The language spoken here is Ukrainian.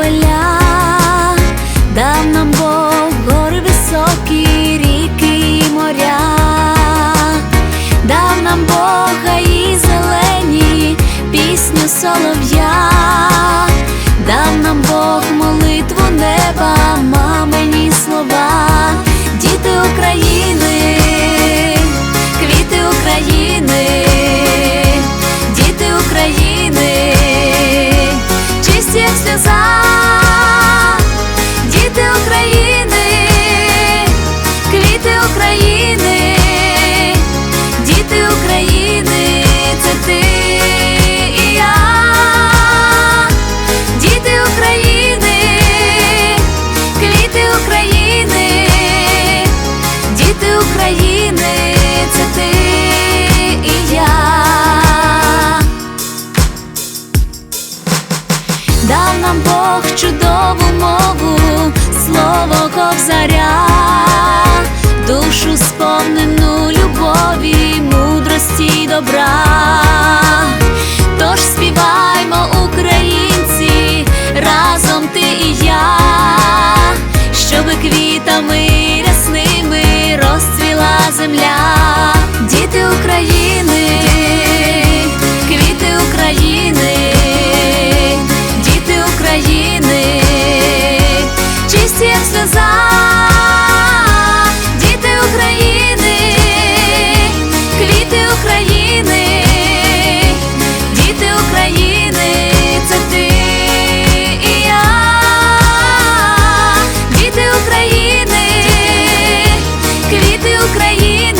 поля, дав нам Бог гори високі, ріки і моря, дав нам Бога і зелені, пісню солов'я. нам Бог чудову мову, слово ковзаря, душу сповнену. Україна.